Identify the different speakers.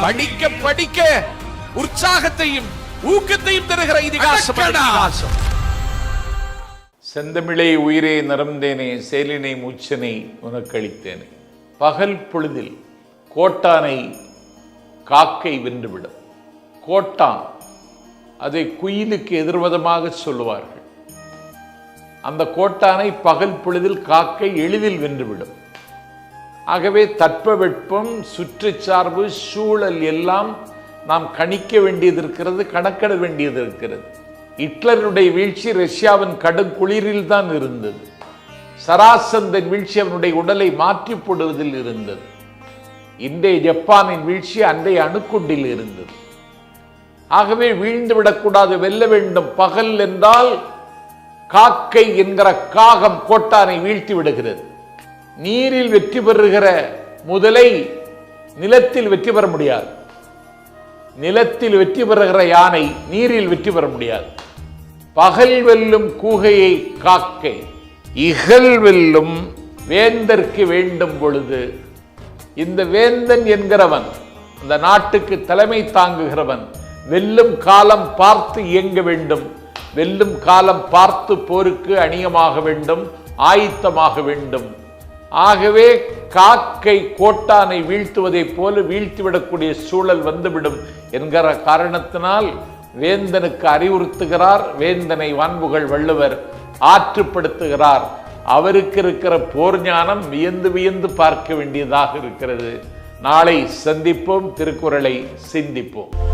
Speaker 1: படிக்க படிக்க உற்சாகத்தையும் ஊக்கத்தையும் தருகிற இதிகாசம்
Speaker 2: செந்தமிழே உயிரே நரம்பேனே சேலினை மூச்சனை உனக்களித்தேனே. பகல் பொழுதில் கோட்டானை காக்கை வென்றுவிடும். கோட்டான் அதை குயிலுக்கு எதிர்வதமாக சொல்லுவார்கள். அந்த கோட்டானை பகல் பொழுதில் காக்கை எளிதில் வென்றுவிடும். ஆகவே தட்பவெப்பம் சுற்றுச்சார்பு சூழல் எல்லாம் நாம் கணிக்க வேண்டியது இருக்கிறது கணக்கிட வேண்டியது இருக்கிறது. ஹிட்லருடைய வீழ்ச்சி ரஷ்யாவின் கடும் குளிரில் தான் இருந்தது. சராசந்தன் வீழ்ச்சி அவனுடைய உடலை மாற்றி போடுவதில் இருந்தது. இன்றைய ஜப்பானின் வீழ்ச்சி அன்றைய அணுக்குண்டில் இருந்தது. ஆகவே வீழ்ந்து விடக்கூடாது வெல்ல வேண்டும். பகல் என்றால் காக்கை என்கிற காகம் கோட்டானை வீழ்த்தி விடுகிறது. நீரில் வெற்றி பெறுகிற முதலை நிலத்தில் வெற்றி பெற முடியாது. நிலத்தில் வெற்றி பெறுகிற யானை நீரில் வெற்றி பெற முடியாது. பகல் வெல்லும் கூகையை காக்கை இகல் வெல்லும் வேந்தற்கு வேண்டும் பொழுது இந்த வேந்தன் என்கிறவன் இந்த நாட்டுக்கு தலைமை தாங்குகிறவன் வெல்லும் காலம் பார்த்து இயங்க வேண்டும். வெல்லும் காலம் பார்த்து போருக்கு அணியமாக வேண்டும் ஆயத்தமாக வேண்டும். ஆகவே காக்கை கோட்டானை வீழ்த்துவதைப் போல வீழ்த்திவிடக்கூடிய சூழல் வந்துவிடும் என்கிற காரணத்தினால் வேந்தனுக்கு அறிவுறுத்துகிறார் வேந்தனை வான்புகள் வள்ளுவர் ஆற்றுப்படுத்துகிறார். அவருக்கு இருக்கிற போர் ஞானம் வியந்து வியந்து பார்க்க வேண்டியதாக இருக்கிறது. நாளை சந்திப்போம் திருக்குறளை சிந்திப்போம்.